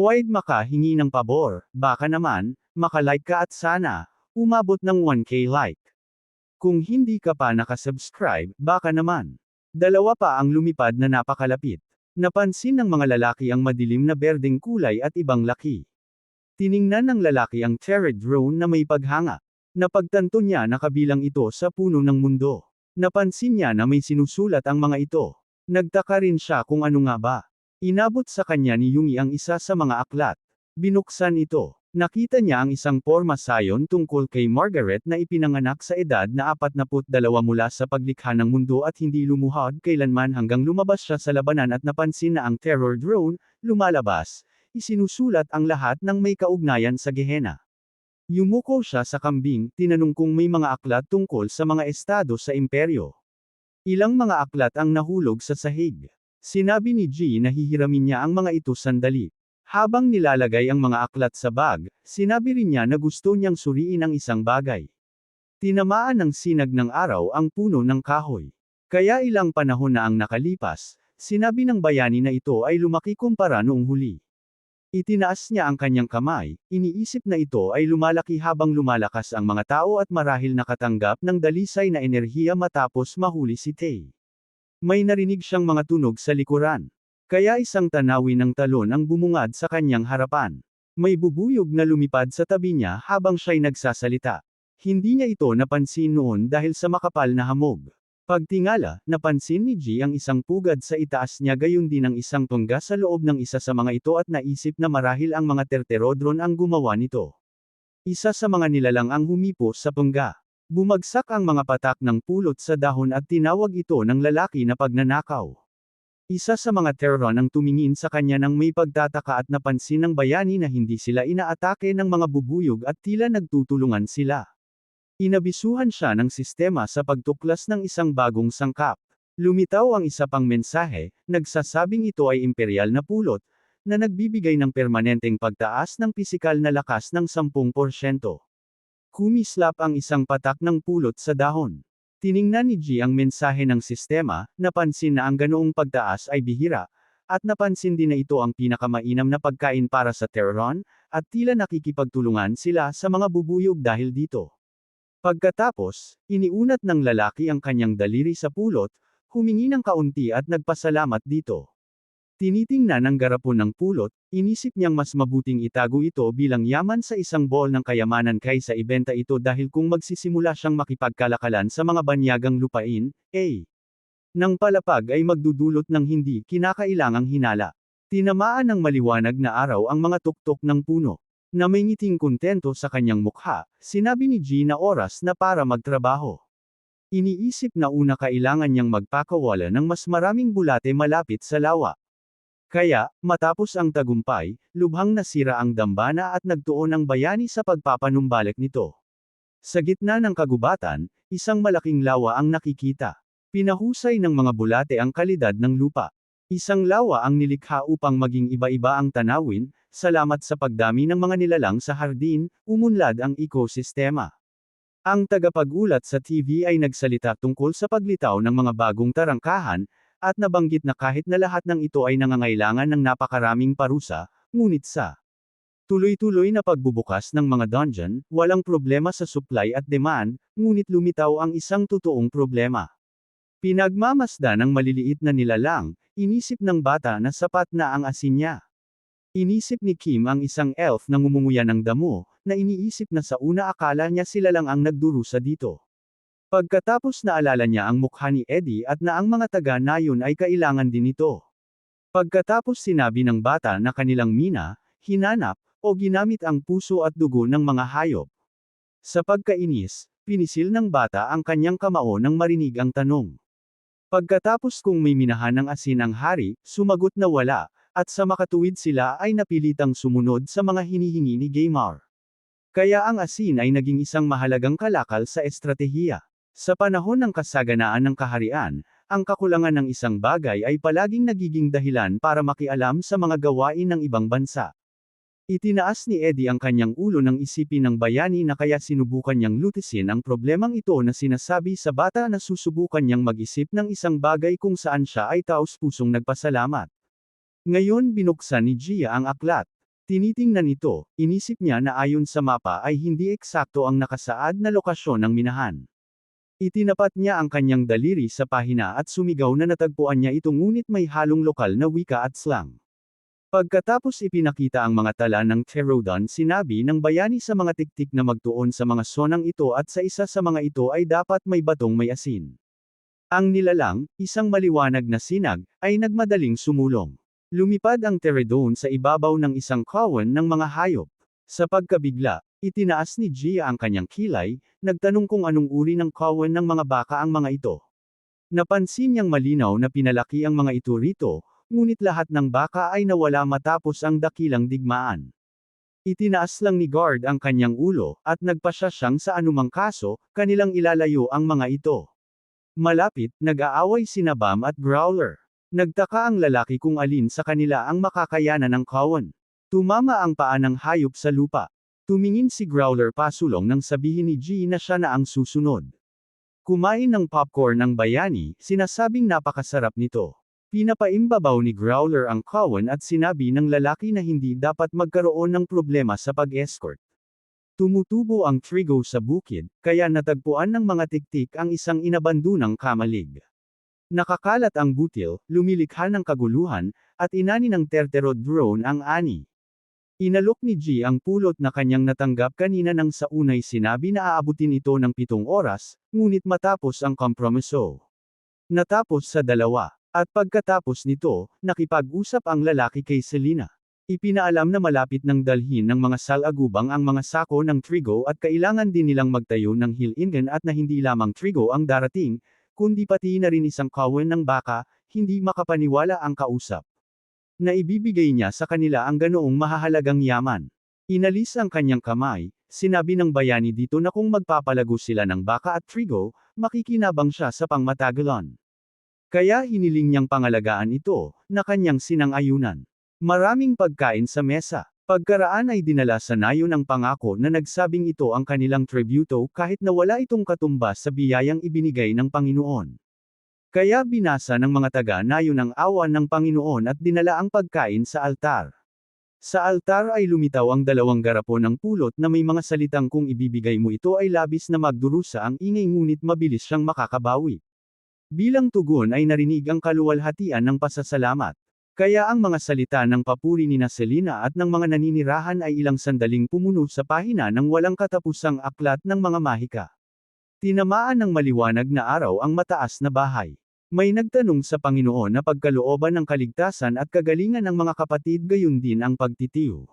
Pwede makahingi ng pabor, baka naman, makalike ka at sana, umabot ng 1k like. Kung hindi ka pa nakasubscribe, baka naman. Dalawa pa ang lumipad na napakalapit. Napansin ng mga lalaki ang madilim na berdeng kulay at ibang laki. Tiningnan ng lalaki ang turret drone na may paghanga. Napagtanto niya na kabilang ito sa puno ng mundo. Napansin niya na may sinusulat ang mga ito. Nagtaka rin siya kung ano nga ba. Inabot sa kanya ni Yungi ang isa sa mga aklat. Binuksan ito. Nakita niya ang isang porma sayon tungkol kay Margaret na ipinanganak sa edad na 42 mula sa paglikha ng mundo at hindi lumuhod kailanman hanggang lumabas siya sa labanan at napansin na ang terror drone, lumalabas. Isinusulat ang lahat ng may kaugnayan sa Gehenna. Yumuko siya sa kambing, tinanong kung may mga aklat tungkol sa mga estado sa imperyo. Ilang mga aklat ang nahulog sa sahig. Sinabi ni G na hihiramin niya ang mga ito sandali. Habang nilalagay ang mga aklat sa bag, sinabi rin niya na gusto niyang suriin ang isang bagay. Tinamaan ng sinag ng araw ang puno ng kahoy. Kaya ilang panahon na ang nakalipas, sinabi ng bayani na ito ay lumaki kumpara noong huli. Itinaas niya ang kanyang kamay, iniisip na ito ay lumalaki habang lumalakas ang mga tao at marahil nakatanggap ng dalisay na enerhiya matapos mahuli si Tay. May narinig siyang mga tunog sa likuran. Kaya isang tanawin ng talon ang bumungad sa kanyang harapan. May bubuyog na lumipad sa tabi niya habang siya'y nagsasalita. Hindi niya ito napansin noon dahil sa makapal na hamog. Pagtingala, napansin ni G ang isang pugad sa itaas niya gayon din ang isang tungga sa loob ng isa sa mga ito at naisip na marahil ang mga terterodron ang gumawa nito. Isa sa mga nilalang ang humipo sa pungga. Bumagsak ang mga patak ng pulot sa dahon at tinawag ito ng lalaki na pagnanakaw. Isa sa mga terron ang tumingin sa kanya ng may pagtataka at napansin ng bayani na hindi sila inaatake ng mga bubuyog at tila nagtutulungan sila. Inabisuhan siya ng sistema sa pagtuklas ng isang bagong sangkap. Lumitaw ang isa pang mensahe, nagsasabing ito ay imperial na pulot, na nagbibigay ng permanenteng pagtaas ng pisikal na lakas ng 10%. Kumislap ang isang patak ng pulot sa dahon. Tiningnan ni G ang mensahe ng sistema, napansin na ang ganoong pagtaas ay bihira, at napansin din na ito ang pinakamainam na pagkain para sa Terron, at tila nakikipagtulungan sila sa mga bubuyog dahil dito. Pagkatapos, iniunat ng lalaki ang kanyang daliri sa pulot, humingi ng kaunti at nagpasalamat dito. Tinitingnan ng garapon ng pulot, inisip niyang mas mabuting itago ito bilang yaman sa isang ball ng kayamanan kaysa ibenta ito dahil kung magsisimula siyang makipagkalakalan sa mga banyagang lupain, A. Nang palapag ay magdudulot ng hindi kinakailangang hinala. Tinamaan ng maliwanag na araw ang mga tuktok ng puno. Na may ngiting kontento sa kanyang mukha, sinabi ni G na oras na para magtrabaho. Iniisip na una kailangan niyang magpakawala ng mas maraming bulate malapit sa lawa. Kaya, matapos ang tagumpay, lubhang nasira ang dambana at nagtuon ang bayani sa pagpapanumbalik nito. Sa gitna ng kagubatan, isang malaking lawa ang nakikita. Pinahusay ng mga bulate ang kalidad ng lupa. Isang lawa ang nilikha upang maging iba-iba ang tanawin, salamat sa pagdami ng mga nilalang sa hardin, umunlad ang ekosistema. Ang tagapag-ulat sa TV ay nagsalita tungkol sa paglitaw ng mga bagong tarangkahan, at nabanggit na kahit na lahat ng ito ay nangangailangan ng napakaraming parusa, ngunit sa tuloy-tuloy na pagbubukas ng mga dungeon, walang problema sa supply at demand, ngunit lumitaw ang isang totoong problema. Pinagmamasda ng maliliit na nilalang, inisip ng bata na sapat na ang asin niya. Inisip ni Kim ang isang elf na ngumunguya ng damo, na iniisip na sa una akala niya sila lang ang nagdurusa dito. Pagkatapos naalala niya ang mukha ni Eddie at na ang mga taga nayon ay kailangan din ito. Pagkatapos sinabi ng bata na kanilang mina, hinanap, o ginamit ang puso at dugo ng mga hayop. Sa pagkainis, pinisil ng bata ang kanyang kamao nang marinig ang tanong. Pagkatapos kung may minahan ng asin ang hari, sumagot na wala, at sa makatuwid sila ay napilitang sumunod sa mga hinihingi ni Gaymar. Kaya ang asin ay naging isang mahalagang kalakal sa estratehiya. Sa panahon ng kasaganaan ng kaharian, ang kakulangan ng isang bagay ay palaging nagiging dahilan para makialam sa mga gawain ng ibang bansa. Itinaas ni Eddie ang kanyang ulo ng isipin ng bayani na kaya sinubukan niyang lutisin ang problemang ito na sinasabi sa bata na susubukan niyang mag-isip ng isang bagay kung saan siya ay taos-pusong nagpasalamat. Ngayon binuksan ni Gia ang aklat. Tinitingnan ito, inisip niya na ayon sa mapa ay hindi eksakto ang nakasaad na lokasyon ng minahan. Itinapat niya ang kanyang daliri sa pahina at sumigaw na natagpuan niya ito ngunit may halong lokal na wika at slang. Pagkatapos ipinakita ang mga tala ng Pterodon sinabi ng bayani sa mga tiktik na magtuon sa mga sonang ito at sa isa sa mga ito ay dapat may batong may asin. Ang nilalang, isang maliwanag na sinag, ay nagmadaling sumulong. Lumipad ang Pterodon sa ibabaw ng isang kawan ng mga hayop. Sa pagkabigla, itinaas ni Gia ang kanyang kilay, nagtanong kung anong uri ng kawan ng mga baka ang mga ito. Napansin niyang malinaw na pinalaki ang mga ito rito, ngunit lahat ng baka ay nawala matapos ang dakilang digmaan. Itinaas lang ni Guard ang kanyang ulo, at nagpasya siyang sa anumang kaso, kanilang ilalayo ang mga ito. Malapit, nag-aaway sina Bam at Growler. Nagtaka ang lalaki kung alin sa kanila ang makakayanan ng kawan. Tumama ang paa ng hayop sa lupa. Tumingin si Growler pasulong nang sabihin ni G na siya na ang susunod. Kumain ng popcorn ng bayani, sinasabing napakasarap nito. Pinapaimbabaw ni Growler ang kawan at sinabi ng lalaki na hindi dapat magkaroon ng problema sa pag-escort. Tumutubo ang trigo sa bukid, kaya natagpuan ng mga tiktik ang isang inabandunang kamalig. Nakakalat ang butil, lumilikha ng kaguluhan, at inani ng terterod drone ang ani. Inalok ni G ang pulot na kanyang natanggap kanina nang sa unay sinabi na aabutin ito ng pitong oras, ngunit matapos ang kompromiso. Natapos sa dalawa. At pagkatapos nito, nakipag-usap ang lalaki kay Selena. Ipinaalam na malapit ng dalhin ng mga salagubang ang mga sako ng trigo at kailangan din nilang magtayo ng hill ingen at na hindi lamang trigo ang darating, kundi pati na rin isang kawan ng baka, hindi makapaniwala ang kausap. Na ibibigay niya sa kanila ang ganoong mahahalagang yaman. Inalis ang kanyang kamay, sinabi ng bayani dito na kung magpapalago sila ng baka at trigo, makikinabang siya sa pangmatagalan. Kaya hiniling niyang pangalagaan ito, na kanyang sinang-ayunan. Maraming pagkain sa mesa. Pagkaraan ay dinala sa nayon ang pangako na nagsabing ito ang kanilang tributo kahit na wala itong katumbas sa biyayang ibinigay ng Panginoon. Kaya binasa ng mga taga nayon ang awan ng Panginoon at dinala ang pagkain sa altar. Sa altar ay lumitaw ang dalawang garapon ng pulot na may mga salitang kung ibibigay mo ito ay labis na magdurusa ang ingay ngunit mabilis siyang makakabawi. Bilang tugon ay narinig ang kaluwalhatian ng pasasalamat. Kaya ang mga salita ng papuri ni Selena at ng mga naninirahan ay ilang sandaling pumuno sa pahina ng walang katapusang aklat ng mga mahika. Tinamaan ng maliwanag na araw ang mataas na bahay. May nagtanong sa Panginoon na pagkalooban ng kaligtasan at kagalingan ng mga kapatid gayon din ang pagtitiyo.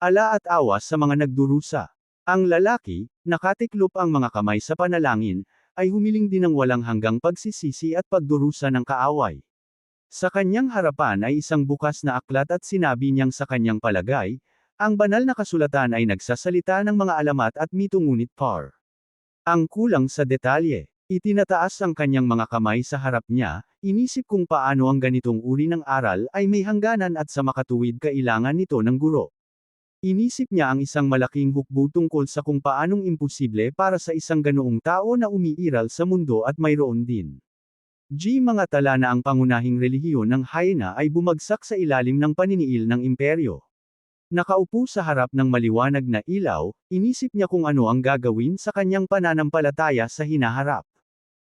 Ala at awas sa mga nagdurusa. Ang lalaki, nakatiklop ang mga kamay sa panalangin, ay humiling din ng walang hanggang pagsisisi at pagdurusa ng kaaway. Sa kanyang harapan ay isang bukas na aklat at sinabi niyang sa kanyang palagay, ang banal na kasulatan ay nagsasalita ng mga alamat at mito ngunit par. Ang kulang sa detalye. Itinataas ang kanyang mga kamay sa harap niya, inisip kung paano ang ganitong uri ng aral ay may hangganan at sa makatuwid kailangan nito ng guro. Inisip niya ang isang malaking hukbo tungkol sa kung paanong imposible para sa isang ganoong tao na umiiral sa mundo at mayroon din. G. Mga tala na ang pangunahing relihiyon ng Hyena ay bumagsak sa ilalim ng paniniil ng imperyo. Nakaupo sa harap ng maliwanag na ilaw, inisip niya kung ano ang gagawin sa kanyang pananampalataya sa hinaharap.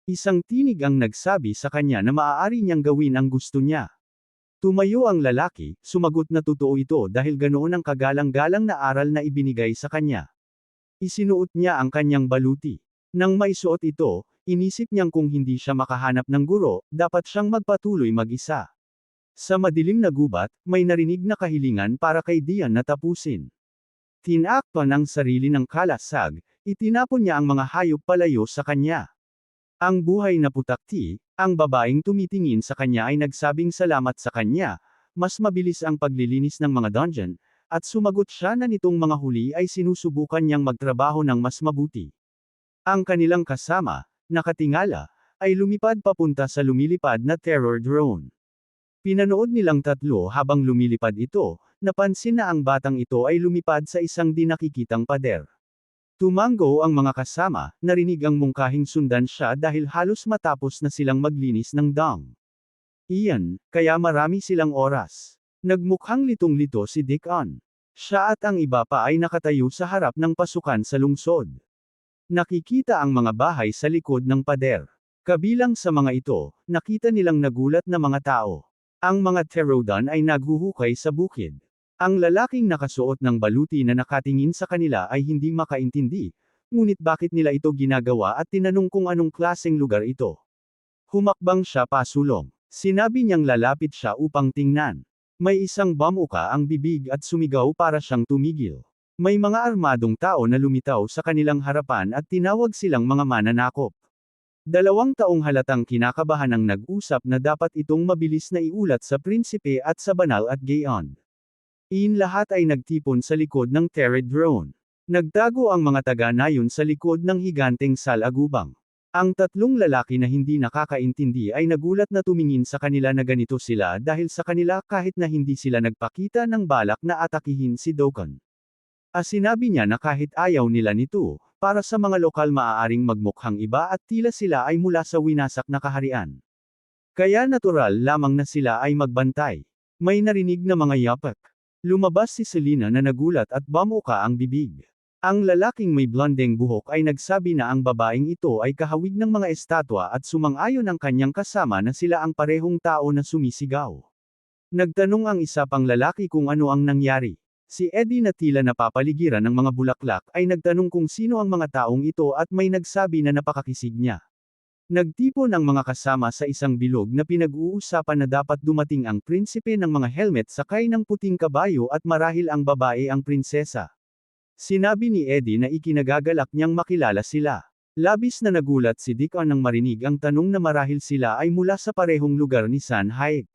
Isang tinig ang nagsabi sa kanya na maaari niyang gawin ang gusto niya. Tumayo ang lalaki, sumagot na totoo ito dahil ganoon ang kagalang-galang na aral na ibinigay sa kanya. Isinuot niya ang kanyang baluti. Nang maisuot ito, Inisip niyang kung hindi siya makahanap ng guro, dapat siyang magpatuloy mag-isa. Sa madilim na gubat, may narinig na kahilingan para kay Dian na tapusin. Tinakpan ang sarili ng kalasag, itinapon niya ang mga hayop palayo sa kanya. Ang buhay na putakti, ang babaeng tumitingin sa kanya ay nagsabing salamat sa kanya, mas mabilis ang paglilinis ng mga dungeon, at sumagot siya na nitong mga huli ay sinusubukan niyang magtrabaho ng mas mabuti. Ang kanilang kasama, nakatingala, ay lumipad papunta sa lumilipad na terror drone. Pinanood nilang tatlo habang lumilipad ito, napansin na ang batang ito ay lumipad sa isang di nakikitang pader. Tumango ang mga kasama, narinig ang mungkahing sundan siya dahil halos matapos na silang maglinis ng dang. Iyan, kaya marami silang oras. Nagmukhang litong-lito si Dick On. Siya at ang iba pa ay nakatayo sa harap ng pasukan sa lungsod. Nakikita ang mga bahay sa likod ng pader. Kabilang sa mga ito, nakita nilang nagulat na mga tao. Ang mga Pterodon ay naghuhukay sa bukid. Ang lalaking nakasuot ng baluti na nakatingin sa kanila ay hindi makaintindi, ngunit bakit nila ito ginagawa at tinanong kung anong klaseng lugar ito. Humakbang siya pasulong. Sinabi niyang lalapit siya upang tingnan. May isang bamuka ang bibig at sumigaw para siyang tumigil. May mga armadong tao na lumitaw sa kanilang harapan at tinawag silang mga mananakop. Dalawang taong halatang kinakabahan ang nag-usap na dapat itong mabilis na iulat sa prinsipe at sa banal at gayon. In lahat ay nagtipon sa likod ng Terred drone. Nagtago ang mga taga-nayon sa likod ng higanteng salagubang. Ang tatlong lalaki na hindi nakakaintindi ay nagulat na tumingin sa kanila na ganito sila dahil sa kanila kahit na hindi sila nagpakita ng balak na atakihin si Dokon. As sinabi niya na kahit ayaw nila nito, para sa mga lokal maaaring magmukhang iba at tila sila ay mula sa winasak na kaharian. Kaya natural lamang na sila ay magbantay. May narinig na mga yapak. Lumabas si Selena na nagulat at bamuka ang bibig. Ang lalaking may blondeng buhok ay nagsabi na ang babaeng ito ay kahawig ng mga estatwa at sumang-ayon ang kanyang kasama na sila ang parehong tao na sumisigaw. Nagtanong ang isa pang lalaki kung ano ang nangyari. Si Eddie na tila napapaligiran ng mga bulaklak ay nagtanong kung sino ang mga taong ito at may nagsabi na napakakisig niya. Nagtipon ang mga kasama sa isang bilog na pinag-uusapan na dapat dumating ang prinsipe ng mga helmet sakay ng puting kabayo at marahil ang babae ang prinsesa. Sinabi ni Eddie na ikinagagalak niyang makilala sila. Labis na nagulat si Dickon nang marinig ang tanong na marahil sila ay mula sa parehong lugar ni San Haik.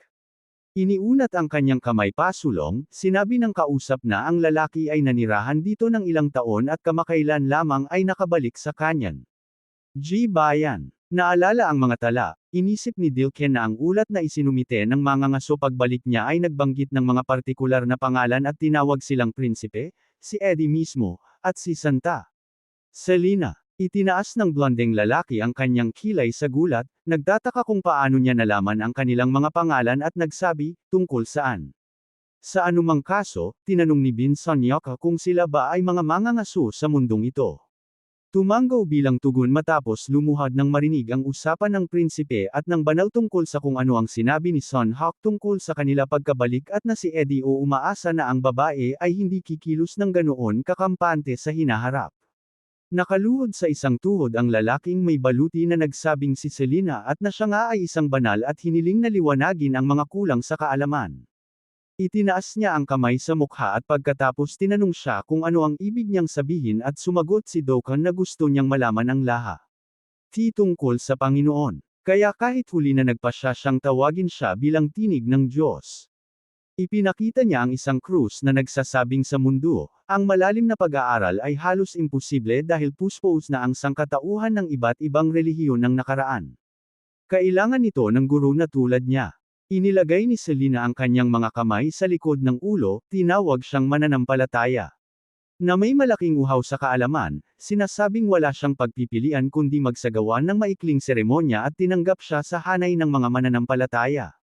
Iniunat ang kanyang kamay pasulong, sinabi ng kausap na ang lalaki ay nanirahan dito ng ilang taon at kamakailan lamang ay nakabalik sa kanyan. G. Bayan. Naalala ang mga tala, inisip ni Dilken na ang ulat na isinumite ng mga ngaso pagbalik niya ay nagbanggit ng mga partikular na pangalan at tinawag silang prinsipe, si Eddie mismo, at si Santa. Selena. Itinaas ng blondeng lalaki ang kanyang kilay sa gulat, nagtataka kung paano niya nalaman ang kanilang mga pangalan at nagsabi, tungkol saan. Sa anumang kaso, tinanong ni Bin Sonyoka kung sila ba ay mga mangangaso sa mundong ito. Tumanggaw bilang tugon matapos lumuhad ng marinig ang usapan ng prinsipe at ng banal tungkol sa kung ano ang sinabi ni Son Hawk tungkol sa kanila pagkabalik at na si Eddie o umaasa na ang babae ay hindi kikilos ng ganoon kakampante sa hinaharap. Nakaluhod sa isang tuhod ang lalaking may baluti na nagsabing si Selena at na siya nga ay isang banal at hiniling na liwanagin ang mga kulang sa kaalaman. Itinaas niya ang kamay sa mukha at pagkatapos tinanong siya kung ano ang ibig niyang sabihin at sumagot si Dokon na gusto niyang malaman ang laha. Ti tungkol sa Panginoon. Kaya kahit huli na nagpa siya siyang tawagin siya bilang tinig ng Diyos. Ipinakita niya ang isang krus na nagsasabing sa mundo, ang malalim na pag-aaral ay halos imposible dahil puspos na ang sangkatauhan ng iba't ibang relihiyon ng nakaraan. Kailangan ito ng guro na tulad niya. Inilagay ni Selena ang kanyang mga kamay sa likod ng ulo, tinawag siyang mananampalataya. Na may malaking uhaw sa kaalaman, sinasabing wala siyang pagpipilian kundi magsagawa ng maikling seremonya at tinanggap siya sa hanay ng mga mananampalataya.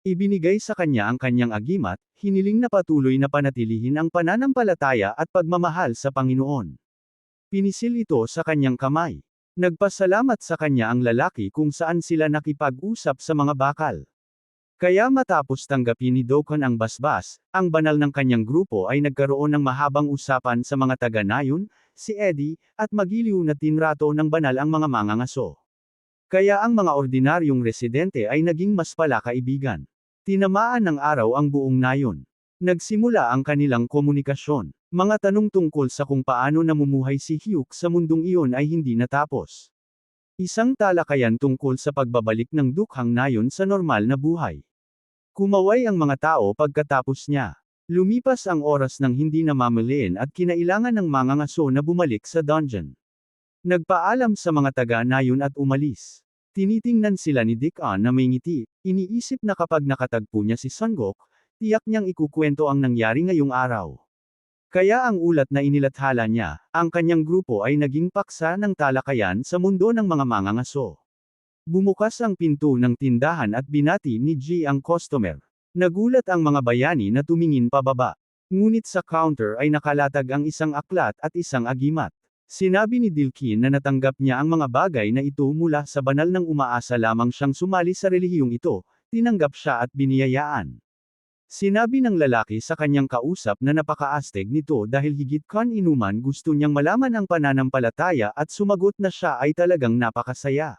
Ibinigay sa kanya ang kanyang agimat, hiniling na patuloy na panatilihin ang pananampalataya at pagmamahal sa Panginoon. Pinisil ito sa kanyang kamay. Nagpasalamat sa kanya ang lalaki kung saan sila nakipag-usap sa mga bakal. Kaya matapos tanggapin ni Dokon ang basbas, ang banal ng kanyang grupo ay nagkaroon ng mahabang usapan sa mga taga-nayon, si Eddie, at magiliw na tinrato ng banal ang mga mangangaso. Kaya ang mga ordinaryong residente ay naging mas palakaibigan. Tinamaan ng araw ang buong nayon. Nagsimula ang kanilang komunikasyon. Mga tanong tungkol sa kung paano namumuhay si Hugh sa mundong iyon ay hindi natapos. Isang talakayan tungkol sa pagbabalik ng dukhang nayon sa normal na buhay. Kumaway ang mga tao pagkatapos niya. Lumipas ang oras ng hindi namamaliin at kinailangan ng mga ngaso na bumalik sa dungeon. Nagpaalam sa mga taga-nayon at umalis. Tinitingnan sila ni Dick An na may ngiti, iniisip na kapag nakatagpo niya si Sungok, tiyak niyang ikukwento ang nangyari ngayong araw. Kaya ang ulat na inilathala niya, ang kanyang grupo ay naging paksa ng talakayan sa mundo ng mga mangangaso. Bumukas ang pinto ng tindahan at binati ni G ang customer. Nagulat ang mga bayani na tumingin pababa. Ngunit sa counter ay nakalatag ang isang aklat at isang agimat. Sinabi ni Dilkin na natanggap niya ang mga bagay na ito mula sa banal ng umaasa lamang siyang sumali sa relihiyong ito, tinanggap siya at biniyayaan. Sinabi ng lalaki sa kanyang kausap na napakaastig nito dahil higit kan inuman gusto niyang malaman ang pananampalataya at sumagot na siya ay talagang napakasaya.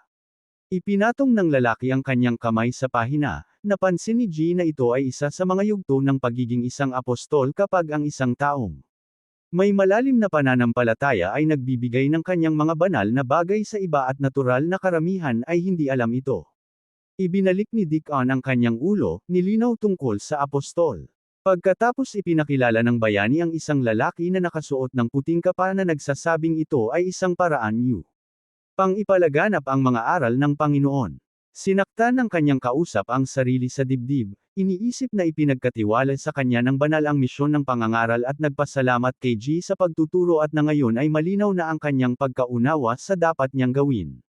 Ipinatong ng lalaki ang kanyang kamay sa pahina, napansin ni G na ito ay isa sa mga yugto ng pagiging isang apostol kapag ang isang taong may malalim na pananampalataya ay nagbibigay ng kanyang mga banal na bagay sa iba at natural na karamihan ay hindi alam ito. Ibinalik ni Dickon ang kanyang ulo, nilinaw tungkol sa apostol. Pagkatapos ipinakilala ng bayani ang isang lalaki na nakasuot ng puting kapa na nagsasabing ito ay isang paraan new. Pang ipalaganap ang mga aral ng Panginoon. Sinaktan ng kanyang kausap ang sarili sa dibdib, iniisip na ipinagkatiwala sa kanya ng banal ang misyon ng pangangaral at nagpasalamat kay G sa pagtuturo at na ngayon ay malinaw na ang kanyang pagkaunawa sa dapat niyang gawin.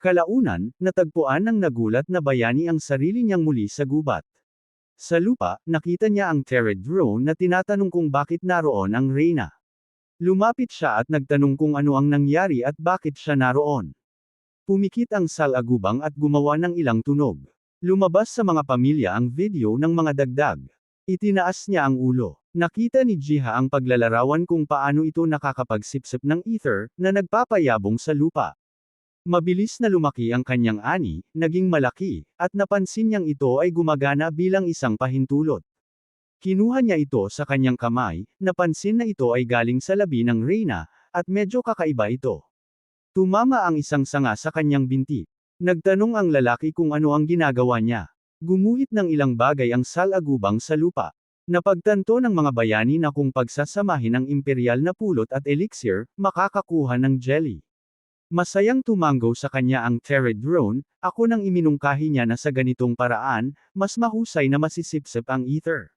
Kalaunan, natagpuan ng nagulat na bayani ang sarili niyang muli sa gubat. Sa lupa, nakita niya ang Tered drone na tinatanong kung bakit naroon ang Reyna. Lumapit siya at nagtanong kung ano ang nangyari at bakit siya naroon. Pumikit ang salagubang at gumawa ng ilang tunog. Lumabas sa mga pamilya ang video ng mga dagdag. Itinaas niya ang ulo. Nakita ni Jiha ang paglalarawan kung paano ito nakakapagsipsip ng ether, na nagpapayabong sa lupa. Mabilis na lumaki ang kanyang ani, naging malaki, at napansin niyang ito ay gumagana bilang isang pahintulot. Kinuha niya ito sa kanyang kamay, napansin na ito ay galing sa labi ng Reyna, at medyo kakaiba ito. Tumama ang isang sanga sa kanyang binti. Nagtanong ang lalaki kung ano ang ginagawa niya. Gumuhit ng ilang bagay ang salagubang sa lupa. Napagtanto ng mga bayani na kung pagsasamahin ang imperial na pulot at elixir, makakakuha ng jelly. Masayang tumango sa kanya ang Tered drone, ako nang iminungkahi niya na sa ganitong paraan, mas mahusay na masisipsip ang ether.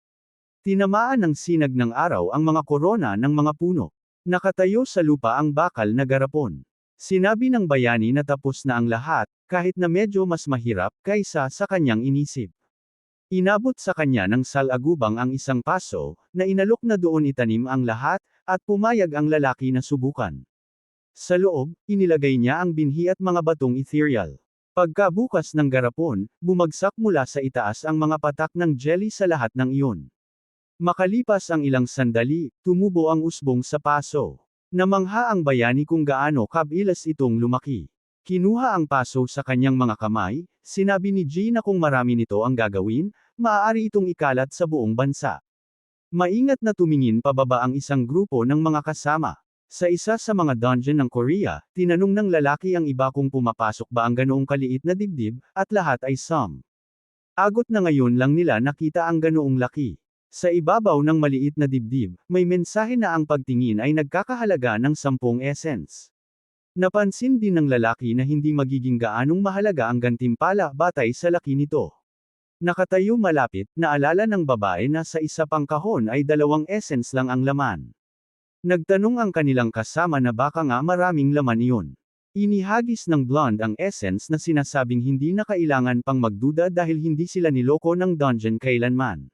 Tinamaan ng sinag ng araw ang mga korona ng mga puno. Nakatayo sa lupa ang bakal na garapon. Sinabi ng bayani na tapos na ang lahat, kahit na medyo mas mahirap kaysa sa kanyang inisip. Inabot sa kanya ng salagubang ang isang paso, na inalok na doon itanim ang lahat, at pumayag ang lalaki na subukan. Sa loob, inilagay niya ang binhi at mga batong ethereal. Pagkabukas ng garapon, bumagsak mula sa itaas ang mga patak ng jelly sa lahat ng iyon. Makalipas ang ilang sandali, tumubo ang usbong sa paso. Namangha ang bayani kung gaano kabilas itong lumaki. Kinuha ang paso sa kanyang mga kamay, sinabi ni G na kung marami nito ang gagawin, maaari itong ikalat sa buong bansa. Maingat na tumingin pababa ang isang grupo ng mga kasama. Sa isa sa mga dungeon ng Korea, tinanong ng lalaki ang iba kung pumapasok ba ang ganoong kaliit na dibdib, at lahat ay some. Agot na ngayon lang nila nakita ang ganoong laki. Sa ibabaw ng maliit na dibdib, may mensahe na ang pagtingin ay nagkakahalaga ng sampung essence. Napansin din ng lalaki na hindi magiging gaanong mahalaga ang gantimpala batay sa laki nito. Nakatayo malapit, naalala ng babae na sa isa pang kahon ay dalawang essence lang ang laman. Nagtanong ang kanilang kasama na baka nga maraming laman iyon. Inihagis ng blonde ang essence na sinasabing hindi na kailangan pang magduda dahil hindi sila niloko ng dungeon kailanman.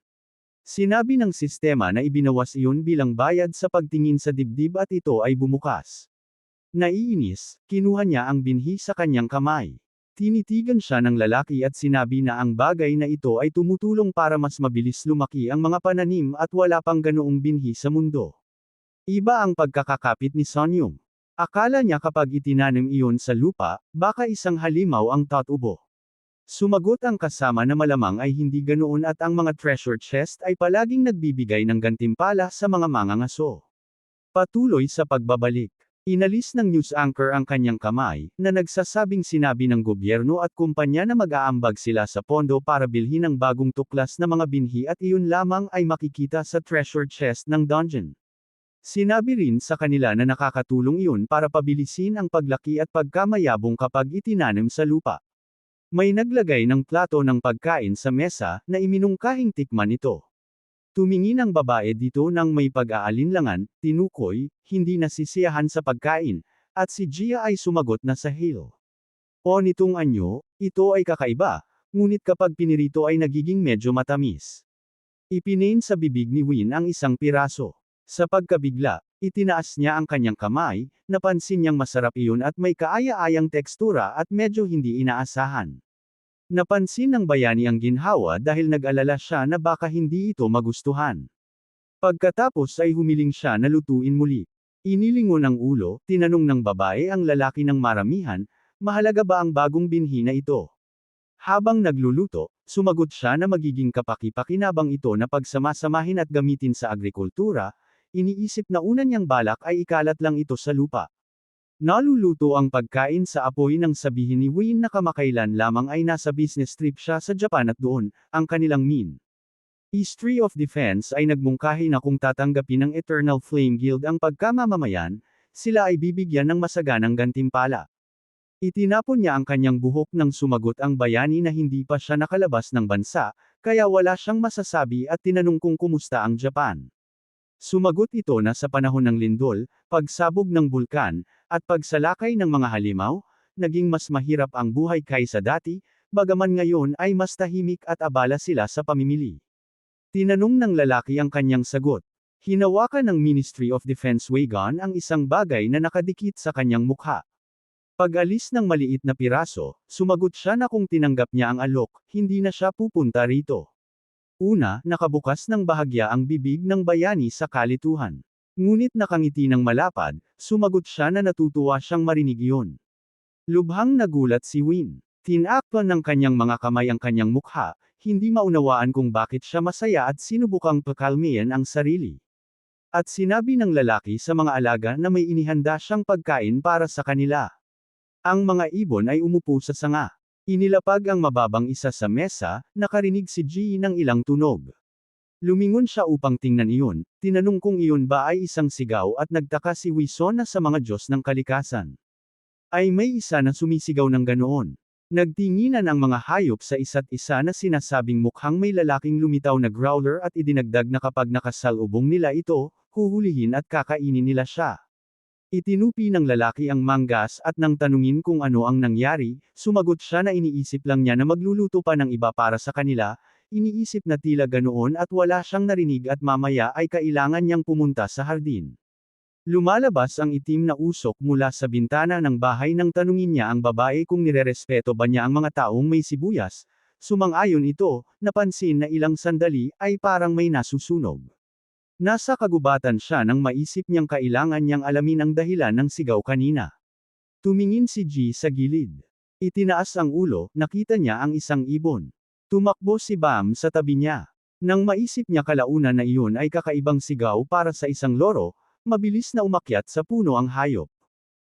Sinabi ng sistema na ibinawas iyon bilang bayad sa pagtingin sa dibdib at ito ay bumukas. Naiinis, kinuha niya ang binhi sa kanyang kamay. Tinitigan siya ng lalaki at sinabi na ang bagay na ito ay tumutulong para mas mabilis lumaki ang mga pananim at wala pang ganoong binhi sa mundo. Iba ang pagkakakapit ni Sonyong. Akala niya kapag itinanim iyon sa lupa, baka isang halimaw ang tatubo. Sumagot ang kasama na malamang ay hindi ganoon at ang mga treasure chest ay palaging nagbibigay ng gantimpala sa mga mangangaso. Patuloy sa pagbabalik. Inalis ng news anchor ang kanyang kamay, na nagsasabing sinabi ng gobyerno at kumpanya na mag-aambag sila sa pondo para bilhin ang bagong tuklas na mga binhi at iyon lamang ay makikita sa treasure chest ng dungeon. Sinabi rin sa kanila na nakakatulong iyon para pabilisin ang paglaki at pagkamayabong kapag itinanim sa lupa. May naglagay ng plato ng pagkain sa mesa, na iminungkahing tikman ito. Tumingin ang babae dito nang may pag-aalinlangan, tinukoy, hindi nasisiyahan sa pagkain, at si Gia ay sumagot na sa hill. O nitong anyo, ito ay kakaiba, ngunit kapag pinirito ay nagiging medyo matamis. Ipinain sa bibig ni Win ang isang piraso. Sa pagkabigla, itinaas niya ang kanyang kamay, napansin niyang masarap iyon at may kaaya-ayang tekstura at medyo hindi inaasahan. Napansin ng bayani ang ginhawa dahil nag-alala siya na baka hindi ito magustuhan. Pagkatapos ay humiling siya na lutuin muli. Inilingon ang ulo, tinanong ng babae ang lalaki ng maramihan, mahalaga ba ang bagong binhi na ito? Habang nagluluto, sumagot siya na magiging kapaki-pakinabang ito na pagsamasamahin at gamitin sa agrikultura, iniisip na una niyang balak ay ikalat lang ito sa lupa. Naluluto ang pagkain sa apoy nang sabihin ni Wayne na kamakailan lamang ay nasa business trip siya sa Japan at doon, ang kanilang min. History of Defense ay nagmungkahi na kung tatanggapin ng Eternal Flame Guild ang pagkamamamayan, sila ay bibigyan ng masaganang gantimpala. Itinapon niya ang kanyang buhok nang sumagot ang bayani na hindi pa siya nakalabas ng bansa, kaya wala siyang masasabi at tinanong kung kumusta ang Japan. Sumagot ito na sa panahon ng lindol, pagsabog ng bulkan, at pagsalakay ng mga halimaw, naging mas mahirap ang buhay kaysa dati, bagaman ngayon ay mas tahimik at abala sila sa pamimili. Tinanong ng lalaki ang kanyang sagot. Hinawakan ng Ministry of Defense Wagon ang isang bagay na nakadikit sa kanyang mukha. Pag-alis ng maliit na piraso, sumagot siya na kung tinanggap niya ang alok, hindi na siya pupunta rito. Una, nakabukas ng bahagya ang bibig ng bayani sa kalituhan. Ngunit nakangiti ng malapad, sumagot siya na natutuwa siyang marinig iyon. Lubhang nagulat si Win. Tinakpan ng kanyang mga kamay ang kanyang mukha, hindi maunawaan kung bakit siya masaya at sinubukang pakalmiyan ang sarili. At sinabi ng lalaki sa mga alaga na may inihanda siyang pagkain para sa kanila. Ang mga ibon ay umupo sa sanga. Inilapag ang mababang isa sa mesa, nakarinig si G ng ilang tunog. Lumingon siya upang tingnan iyon, tinanong kung iyon ba ay isang sigaw at nagtaka si Wison na sa mga Diyos ng kalikasan. Ay may isa na sumisigaw ng ganoon. Nagtinginan ang mga hayop sa isa't isa na sinasabing mukhang may lalaking lumitaw na growler at idinagdag na kapag nakasalubong nila ito, huhulihin at kakainin nila siya. Itinupi ng lalaki ang manggas at nang tanungin kung ano ang nangyari, sumagot siya na iniisip lang niya na magluluto pa ng iba para sa kanila, iniisip na tila ganoon at wala siyang narinig at mamaya ay kailangan niyang pumunta sa hardin. Lumalabas ang itim na usok mula sa bintana ng bahay nang tanungin niya ang babae kung nirerespeto ba niya ang mga taong may sibuyas. Sumang-ayon ito, napansin na ilang sandali ay parang may nasusunog. Nasa kagubatan siya nang maisip niyang kailangan niyang alamin ang dahilan ng sigaw kanina. Tumingin si G sa gilid. Itinaas ang ulo, nakita niya ang isang ibon. Tumakbo si Bam sa tabi niya. Nang maisip niya kalaunan na iyon ay kakaibang sigaw para sa isang loro, Mabilis na umakyat sa puno ang hayop.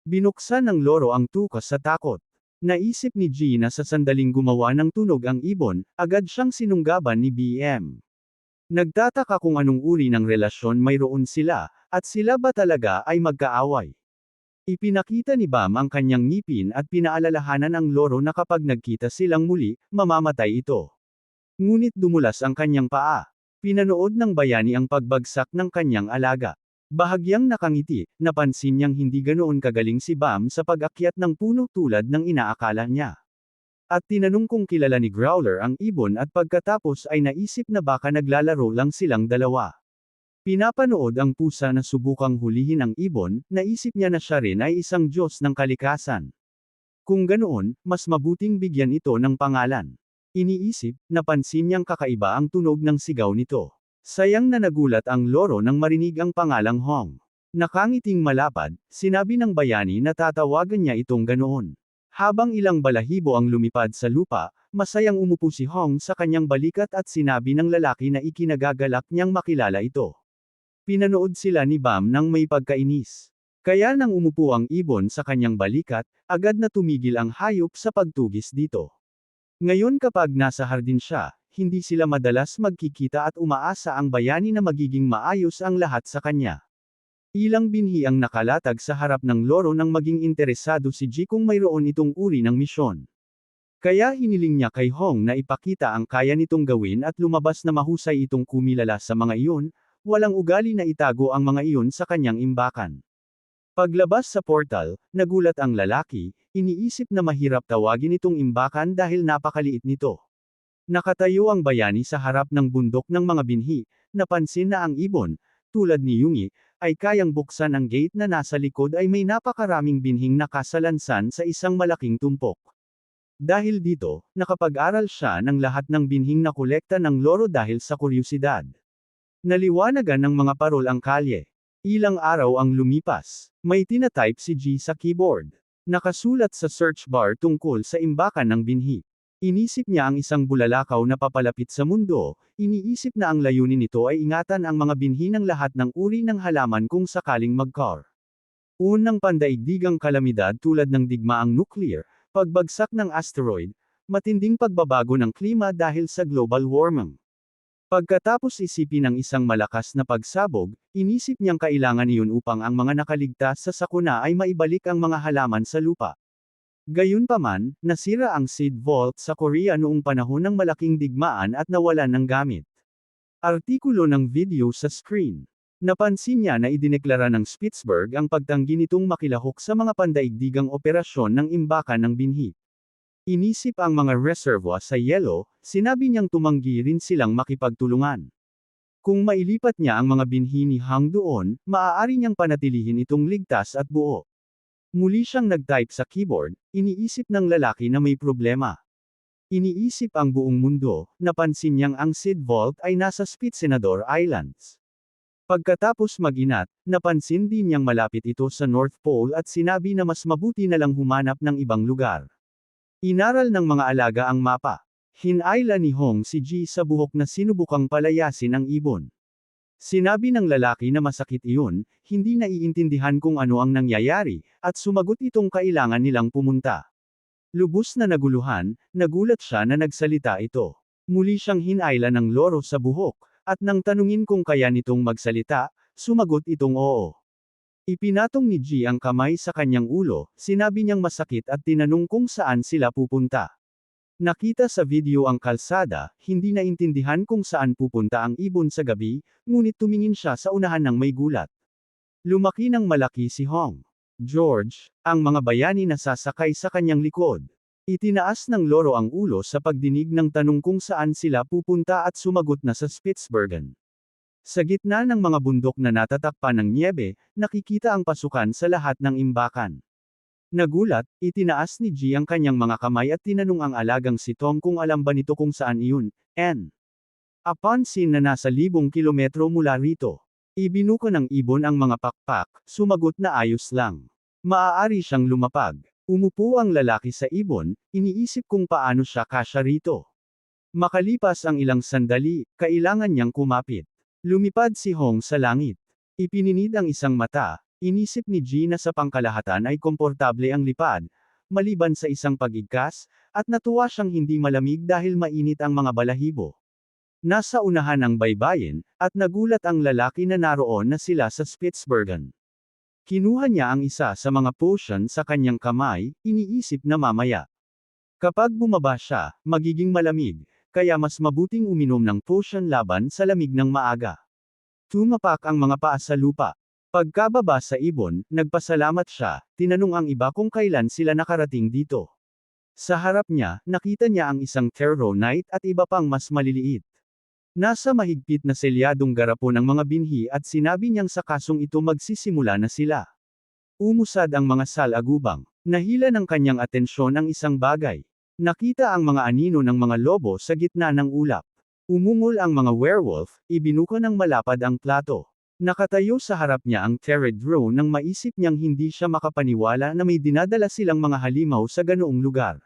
Binuksan ng loro ang tukas sa takot. Naisip ni G na sa sandaling gumawa ng tunog ang ibon, agad siyang sinunggaban ni BM. Nagtataka kung anong uri ng relasyon mayroon sila, at sila ba talaga ay magkaaway. Ipinakita ni Bam ang kanyang ngipin at pinaalalahanan ang loro na kapag nagkita silang muli, mamamatay ito. Ngunit dumulas ang kanyang paa. Pinanood ng bayani ang pagbagsak ng kanyang alaga. Bahagyang nakangiti, napansin niyang hindi ganoon kagaling si Bam sa pag-akyat ng puno tulad ng inaakala niya. At tinanong kung kilala ni Growler ang ibon at pagkatapos ay naisip na baka naglalaro lang silang dalawa. Pinapanood ang pusa na subukang hulihin ang ibon, naisip niya na siya rin ay isang Diyos ng kalikasan. Kung ganoon, mas mabuting bigyan ito ng pangalan. Iniisip, napansin niyang kakaiba ang tunog ng sigaw nito. Sayang na nagulat ang loro nang marinig ang pangalang Hong. Nakangiting malapad, sinabi ng bayani na tatawagan niya itong ganoon. Habang ilang balahibo ang lumipad sa lupa, masayang umupo si Hong sa kanyang balikat at sinabi ng lalaki na ikinagagalak niyang makilala ito. Pinanood sila ni Bam nang may pagkainis. Kaya nang umupo ang ibon sa kanyang balikat, agad na tumigil ang hayop sa pagtugis dito. Ngayon kapag nasa hardin siya, hindi sila madalas magkikita at umaasa ang bayani na magiging maayos ang lahat sa kanya. Ilang binhi ang nakalatag sa harap ng loro nang maging interesado si Ji kung mayroon itong uri ng misyon. Kaya hiniling niya kay Hong na ipakita ang kaya nitong gawin at lumabas na mahusay itong kumilala sa mga iyon, walang ugali na itago ang mga iyon sa kanyang imbakan. Paglabas sa portal, nagulat ang lalaki, iniisip na mahirap tawagin itong imbakan dahil napakaliit nito. Nakatayo ang bayani sa harap ng bundok ng mga binhi, napansin na ang ibon, tulad ni Yungi, ay kayang buksan ang gate na nasa likod ay may napakaraming binhing nakasalansan sa isang malaking tumpok. Dahil dito, nakapag-aral siya ng lahat ng binhing na kolekta ng loro dahil sa kuryusidad. Naliwanagan ng mga parol ang kalye. Ilang araw ang lumipas. May tinatype si G sa keyboard. Nakasulat sa search bar tungkol sa imbakan ng binhi. Inisip niya ang isang bulalakaw na papalapit sa mundo, iniisip na ang layunin nito ay ingatan ang mga binhi ng lahat ng uri ng halaman kung sakaling magkar. Unang pandaigdigang kalamidad tulad ng digmaang nuclear, pagbagsak ng asteroid, matinding pagbabago ng klima dahil sa global warming. Pagkatapos isipin ng isang malakas na pagsabog, inisip niyang kailangan iyon upang ang mga nakaligtas sa sakuna ay maibalik ang mga halaman sa lupa. Gayunpaman, nasira ang seed vault sa Korea noong panahon ng malaking digmaan at nawalan ng gamit. Artikulo ng video sa screen. Napansin niya na idineklara ng Spitzberg ang pagtanggi nitong makilahok sa mga pandaigdigang operasyon ng imbakan ng binhi. Inisip ang mga reservoir sa yelo, sinabi niyang tumanggi rin silang makipagtulungan. Kung mailipat niya ang mga binhi ni Hang doon, maaari niyang panatilihin itong ligtas at buo. Muli siyang nag-type sa keyboard, iniisip ng lalaki na may problema. Iniisip ang buong mundo, napansin niyang ang Sid Vault ay nasa Spitzenador Islands. Pagkatapos mag-inat, napansin din niyang malapit ito sa North Pole at sinabi na mas mabuti na lang humanap ng ibang lugar. Inaral ng mga alaga ang mapa. Hinayla ni Hong si Ji sa buhok na sinubukang palayasin ang ibon. Sinabi ng lalaki na masakit iyon, hindi naiintindihan kung ano ang nangyayari, at sumagot itong kailangan nilang pumunta. Lubos na naguluhan, nagulat siya na nagsalita ito. Muli siyang hinayla ng loro sa buhok, at nang tanungin kung kaya nitong magsalita, sumagot itong oo. Ipinatong ni G ang kamay sa kanyang ulo, sinabi niyang masakit at tinanong kung saan sila pupunta. Nakita sa video ang kalsada, hindi naintindihan kung saan pupunta ang ibon sa gabi, ngunit tumingin siya sa unahan ng may gulat. Lumaki ng malaki si Hong. George, ang mga bayani na sasakay sa kanyang likod. Itinaas ng loro ang ulo sa pagdinig ng tanong kung saan sila pupunta at sumagot na sa Spitsbergen. Sa gitna ng mga bundok na natatakpan ng niebe, nakikita ang pasukan sa lahat ng imbakan. Nagulat, itinaas ni G ang kanyang mga kamay at tinanong ang alagang si Tom kung alam ba nito kung saan iyon, N. Scene na nasa libong kilometro mula rito. Ibinuka ng ibon ang mga pakpak, sumagot na ayos lang. Maaari siyang lumapag. Umupo ang lalaki sa ibon, iniisip kung paano siya kasya rito. Makalipas ang ilang sandali, kailangan niyang kumapit. Lumipad si Hong sa langit. Ipininid ang isang mata, Inisip ni G na sa pangkalahatan ay komportable ang lipad, maliban sa isang pagigkas, at natuwa siyang hindi malamig dahil mainit ang mga balahibo. Nasa unahan ang baybayin, at nagulat ang lalaki na naroon na sila sa Spitsbergen. Kinuha niya ang isa sa mga potion sa kanyang kamay, iniisip na mamaya. Kapag bumaba siya, magiging malamig, kaya mas mabuting uminom ng potion laban sa lamig ng maaga. Tumapak ang mga paa sa lupa. Pagkababa sa ibon, nagpasalamat siya, tinanong ang iba kung kailan sila nakarating dito. Sa harap niya, nakita niya ang isang Terro Knight at iba pang mas maliliit. Nasa mahigpit na selyadong garapo ng mga binhi at sinabi niyang sa kasong ito magsisimula na sila. Umusad ang mga salagubang. Nahila ng kanyang atensyon ang isang bagay. Nakita ang mga anino ng mga lobo sa gitna ng ulap. Umungol ang mga werewolf, ibinuka ng malapad ang plato. Nakatayo sa harap niya ang Terred drone nang maisip niyang hindi siya makapaniwala na may dinadala silang mga halimaw sa ganoong lugar.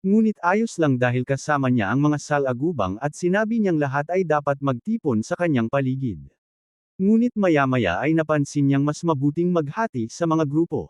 Ngunit ayos lang dahil kasama niya ang mga salagubang at sinabi niyang lahat ay dapat magtipon sa kanyang paligid. Ngunit maya-maya ay napansin niyang mas mabuting maghati sa mga grupo.